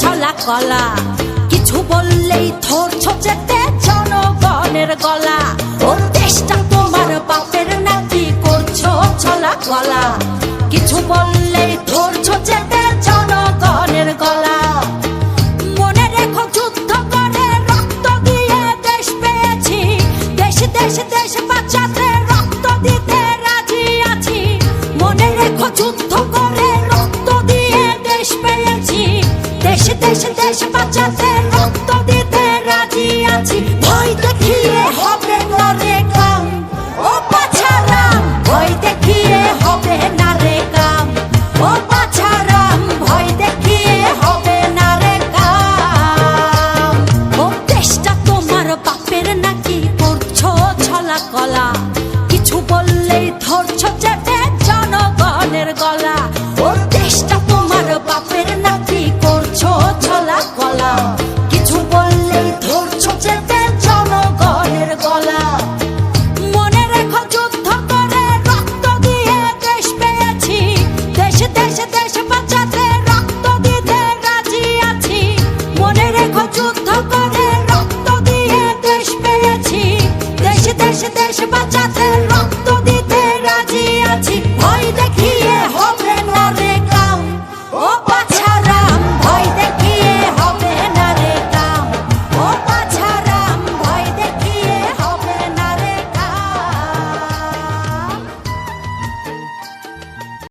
ছলা কলা। কিছু বললেই ধরছো যেতে জনগণের গলা। ও দেশটা তোমার বাপের নাকি করছ ছলা কলা। কিছু বললেই ধরছো যেতে জনগণের গলা। মনে রেখো যুদ্ধ করে রক্ত দিয়ে দেশ পেয়েছি। দেশ দেশ দেশ বাঁচাতে রক্ত দিতে রাজি আছি। মনে রেখো যুদ্ধ দেশে দেশে দেশে বাঁচাতে রক্ত দিতে রাজি আছি। ভয় দেখিয়ে হবে না রে কাম। ও পাছারাম ভয় দেখিয়ে হবে না রে কাম। ও পাছারাম ভয় দেখিয়ে হবে না রে কাম। ও দেশটা তোমার বাপের নাকি করছ ছলা কলা।